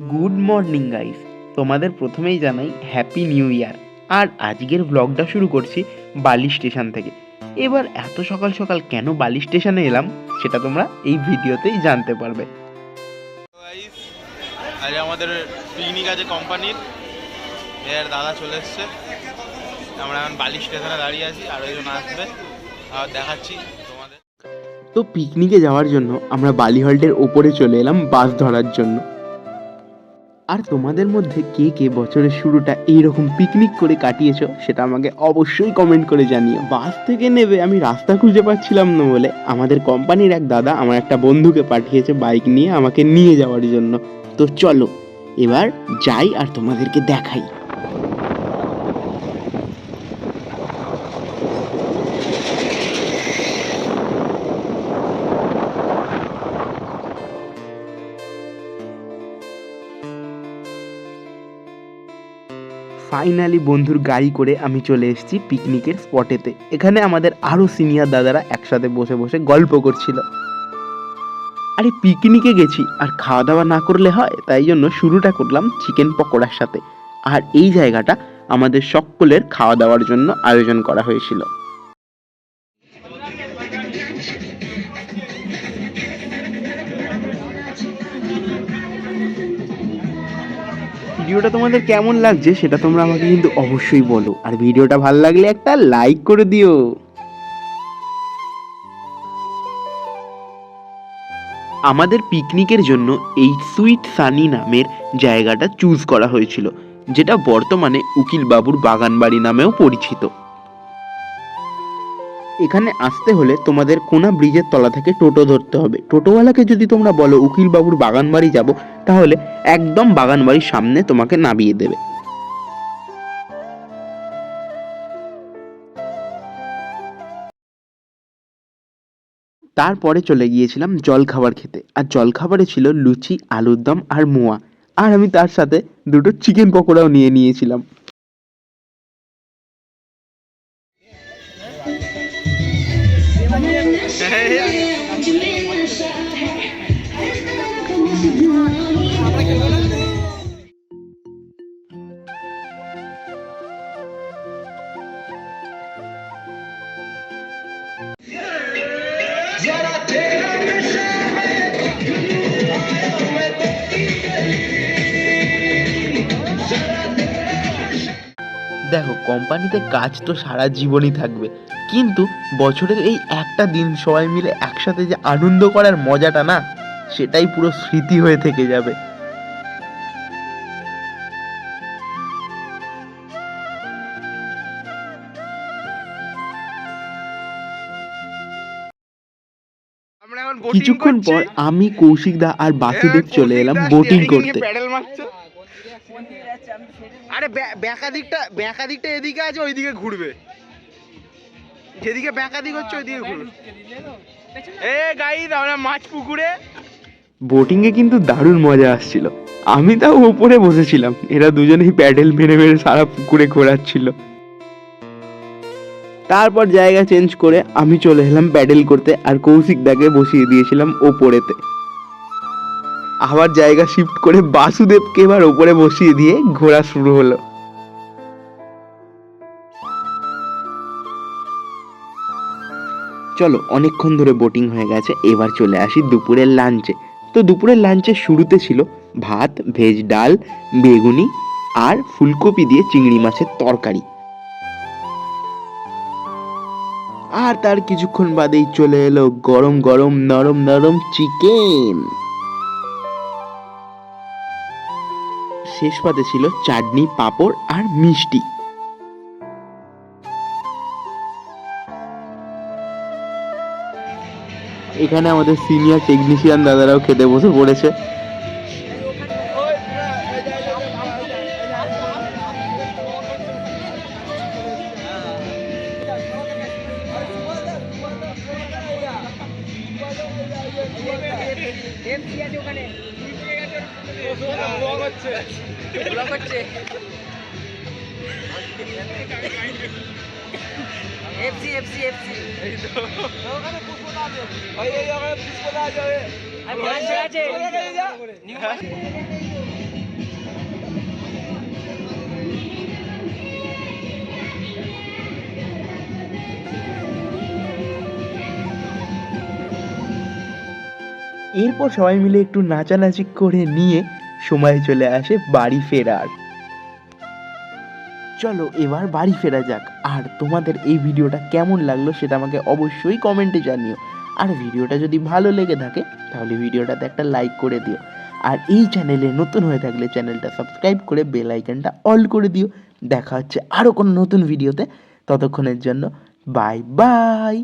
Good morning guys তোমাদের প্রথমেই জানাই হ্যাপি নিউ ইয়ার আর আজকের ব্লগটা শুরু করছি বালি স্টেশন থেকে। এবার এত সকাল সকাল কেন বালি স্টেশনে এলাম সেটা তোমরা এই ভিডিওতেই জানতে পারবে। আজ আমাদের পিকনিক আছে কোম্পানির এর দাদা চলে এসছে। আমরা এখন বালি স্টেশনে দাঁড়িয়ে আছি আর ওই জন্য আসবে। আর দেখাচ্ছি তোমাদের। তো পিকনিকে যাওয়ার জন্য আমরা বালি হল্টের ওপরে চলে এলাম বাস ধরার জন্য। আর তোমাদের মধ্যে কে কে বছরের শুরুটা এইরকম পিকনিক করে কাটিয়েছ, সেটা আমাকে অবশ্যই কমেন্ট করে জানিও। বাস থেকে নেবে আমি রাস্তা খুঁজে পাচ্ছিলাম না বলে আমাদের কোম্পানির এক দাদা আমার একটা বন্ধুকে পাঠিয়েছে বাইক নিয়ে আমাকে নিয়ে যাওয়ার জন্য। তো চলো, এবার যাই আর তোমাদেরকে দেখাই। ফাইনালি বন্ধুর গাড়ি করে আমি চলে এসেছি পিকনিকের স্পটেতে এখানে আমাদের আরও সিনিয়র দাদারা একসাথে বসে বসে গল্প করছিল। আরে পিকনিকে গেছি, আর খাওয়া দাওয়া না করলে হয়, তাই জন্য শুরুটা করলাম চিকেন পকোড়ার সাথে। আর এই জায়গাটা আমাদের সকলের খাওয়া দাওয়ার জন্য আয়োজন করা হয়েছিল। ভিডিওটা তোমাদের কেমন লাগছে সেটা তোমরা আমাকে কিন্তু অবশ্যই বলো। আর ভিডিওটা ভালো লাগলে একটা লাইক করে দিও। আমাদের পিকনিকের জন্য এই সুইট সানি নামের জায়গাটা চুজ করা হয়েছিল, যেটা বর্তমানে উকিল বাবুর বাগানবাড়ি নামেও পরিচিত। এখানে আসতে হলে তোমাদের কোনা ব্রিজের তলা থেকে টোটো ধরতে হবে। টোটোওয়ালাকে যদি তোমরা বলো উকিল বাবুর বাগানবাড়ি যাব, তাহলে একদম বাগানবাড়ির সামনে তোমাকে নামিয়ে দেবে। তারপরে চলে গিয়েছিলাম জল খাবার খেতে। আর জল খাবারে ছিল লুচি, আলুর দম আর মোয়া। আর আমি তার সাথে দুটো চিকেন পকোড়াও নিয়ে নিয়েছিলাম। 哎呀 দেখো কোম্পানিতে কাজ তো সারা জীবনই থাকবে। কিন্তু বছরের এই একটা দিন সবাই মিলে একসাথে যে আনন্দ করার মজাটা না সেটাই পুরো স্মৃতি হয়ে থেকে যাবে। কিছুক্ষণ পর আমি কৌশিক দা আর বাসুদেব চলে এলাম বোটিং করতে। প্যাডেল মারছে। আরে ব্যাকা দিকটা ব্যাকা দিকটা এদিকে আছে ওইদিকে ঘুরবে। যেদিকে ব্যাকা দিক হচ্ছে ওইদিকে ঘুরবে। এ গাইস আমরা মাছ পুকুরে। বোটিং এ কিন্তু দারুণ মজা আসছিল। আমি তাও উপরে বসেছিলাম। এরা দুজনেই প্যাডেল মেরে মেরে সারা পুকুরে ঘোরাচ্ছিল। তারপর জায়গা চেঞ্জ করে আমি চলে এলাম প্যাডেল করতে আর কৌশিক দাকে বসিয়ে দিয়েছিলাম ওপরেতে। আবার জায়গা শিফট করে বাসুদেবকে এবার ওপরে বসিয়ে দিয়ে ঘোরা শুরু হলো। চলো, অনেকক্ষণ ধরে বোটিং হয়ে গেছে, এবার চলে আসি দুপুরের লাঞ্চে তো দুপুরের লাঞ্চের শুরুতে ছিল ভাত ভেজ ডাল, বেগুনি আর ফুলকপি দিয়ে চিংড়ি মাছের তরকারি। আর তার কিছুক্ষণ বাদেই চলে এলো গরম গরম নরম নরম চিকেন শেষ পাতে ছিল চাটনি, পাঁপড় আর মিষ্টি। এখানে আমাদের সিনিয়র টেকনিশিয়ান দাদারাও খেতে বসে পড়েছে। এফসি এফসি এফসি আছে। আছে। এরপর সবাই মিলে একটু নাচানাচি করে নিয়ে সময় চলে আসে বাড়ি ফেরার। চলো এবার বাড়ি ফেরা যাক। আর তোমাদের এই ভিডিওটা কেমন লাগল সেটা আমাকে অবশ্যই কমেন্টে জানিও। আর ভিডিওটা যদি ভালো লেগে থাকে, তাহলে ভিডিওটাতে একটা লাইক করে দিও। আর এই চ্যানেলে নতুন হয়ে থাকলে চ্যানেলটা সাবস্ক্রাইব করে বেল আইকনটা অল করে দিও। দেখা হচ্ছে আরও কোনো নতুন ভিডিওতে ততক্ষণের জন্য বাই বাই